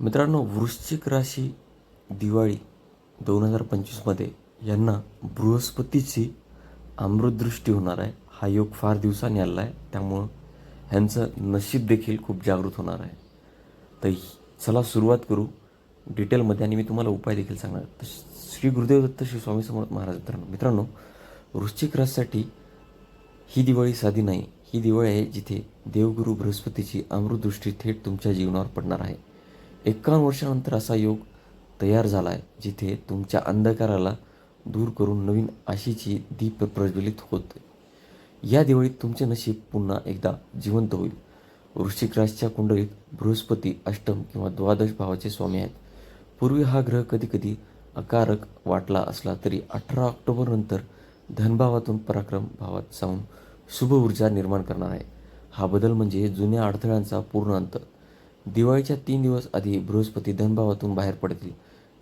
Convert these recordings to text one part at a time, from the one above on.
मित्रांनो वृश्चिक राशी दिवाळी दोन हजार पंचवीसमध्ये यांना बृहस्पतीची अमृतदृष्टी होणार आहे. हा योग फार दिवसांनी आलेला आहे. त्यामुळं ह्यांचं नशीब देखील खूप जागृत होणार आहे. तर चला सुरुवात करू. डिटेलमध्ये आणि मी तुम्हाला उपाय देखील सांगणार तर श्री गुरुदेव दत्त श्री स्वामी समर्थ महाराज मित्रांनो मित्रांनो वृश्चिक राशीसाठी ही दिवाळी साधी नाही. ही दिवाळी आहे जिथे देवगुरु बृहस्पतीची अमृतदृष्टी थेट तुमच्या जीवनावर पडणार आहे. एकावन्न वर्षानंतर असा योग तयार झाला आहे जिथे तुमच्या अंधकाराला दूर करून नवीन आशेची दीप प्रज्वलित होते. या दिवाळीत तुमचे नशीब पुन्हा एकदा जिवंत होईल. वृश्चिक राशीच्या कुंडलीत बृहस्पती अष्टम किंवा द्वादश भावाचे स्वामी आहेत. पूर्वी हा ग्रह कधीकधी अकारक वाटला असला तरी अठरा ऑक्टोबरनंतर धनभावातून पराक्रम भावात जाऊन शुभ ऊर्जा निर्माण करणार आहे. हा बदल म्हणजे जुन्या अडथळ्यांचा पूर्ण अंत. दिवाळीच्या तीन दिवस आधी बृहस्पती धनभावातून बाहेर पडतील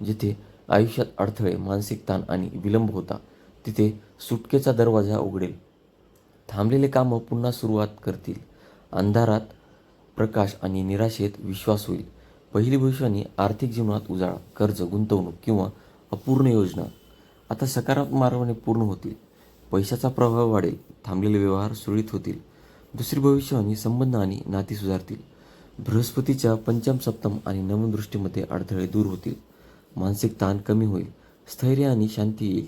जिथे आयुष्यात अडथळे मानसिक ताण आणि विलंब होता. तिथे सुटकेचा दरवाजा उघडेल. थांबलेले कामं पुन्हा सुरुवात करतील. अंधारात प्रकाश आणि निराशेत विश्वास होईल. पहिली भविष्यवाणी आर्थिक जीवनात उजाळा कर्ज गुंतवणूक किंवा अपूर्ण योजना. आता सकारात्मक मार्गाने पूर्ण होतील. पैशाचा प्रभाव वाढेल. थांबलेले व्यवहार सुरळीत होतील. दुसरी भविष्यवाणी संबंध आणि नाती सुधारतील. बृहस्पतीच्या पंचम सप्तम आणि नवम दृष्टीमध्ये अडथळे दूर होतील. मानसिक ताण कमी होईल. स्थैर्य आणि शांती येईल.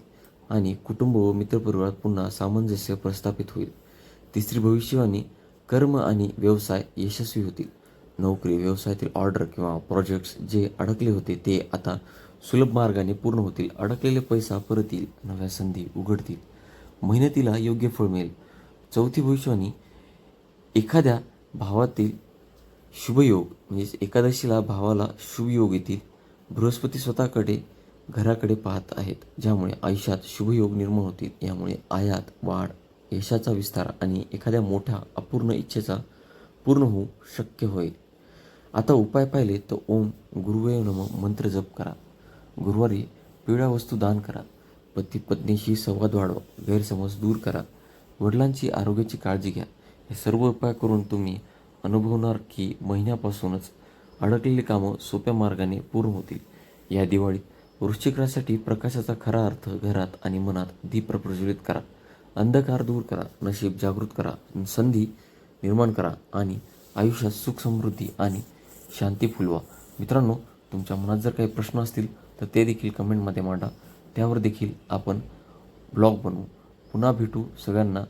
आणि कुटुंब व मित्रपरिवारात पुन्हा सामंजस्य प्रस्थापित होईल. तिसरी भविष्यवाणी कर्म आणि व्यवसाय यशस्वी होतील. नोकरी व्यवसायातील ऑर्डर किंवा प्रोजेक्ट्स जे अडकले होते ते आता सुलभ मार्गाने पूर्ण होतील. अडकलेले पैसा परत येईल. नव्या संधी उघडतील. मेहनतीला योग्य फळ मिळेल. चौथी भविष्यवाणी एखाद्या भावातील शुभयोग म्हणजे एकादशीला भावाला शुभयोग येतील बृहस्पती स्वतःकडे घराकडे पाहत आहेत ज्यामुळे आयुष्यात शुभयोग निर्माण होतील. यामुळे आयात वाढ यशाचा विस्तार आणि एखाद्या मोठ्या अपूर्ण इच्छेचा पूर्ण होऊ शक्य होईल. आता उपाय पाहिले तर ओम गुरुवे नम मंत्र जप करा. गुरुवारी पिवळ्या वस्तू दान करा. पती पत्नीशी संवाद वाढवा. गैरसमज दूर करा. वडिलांची आरोग्याची काळजी घ्या. हे सर्व उपाय करून तुम्ही अनुभवणार की महिन्यापासूनच अडकलेली कामं सोप्या मार्गाने पूर्ण होतील. या दिवाळीत वृश्चिक प्रकाशाचा खरा अर्थ घरात आणि मनात दीप प्रज्वलित करा. अंधकार दूर करा. नशीब जागृत करा. संधी निर्माण करा आणि आयुष्यात सुख समृद्धी आणि शांती फुलवा. मित्रांनो तुमच्या मनात जर काही प्रश्न असतील तर ते देखील कमेंटमध्ये मांडा. त्यावर देखील आपण ब्लॉग बनवू. पुन्हा भेटू सगळ्यांना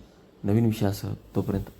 नवीन विषयासह. तोपर्यंत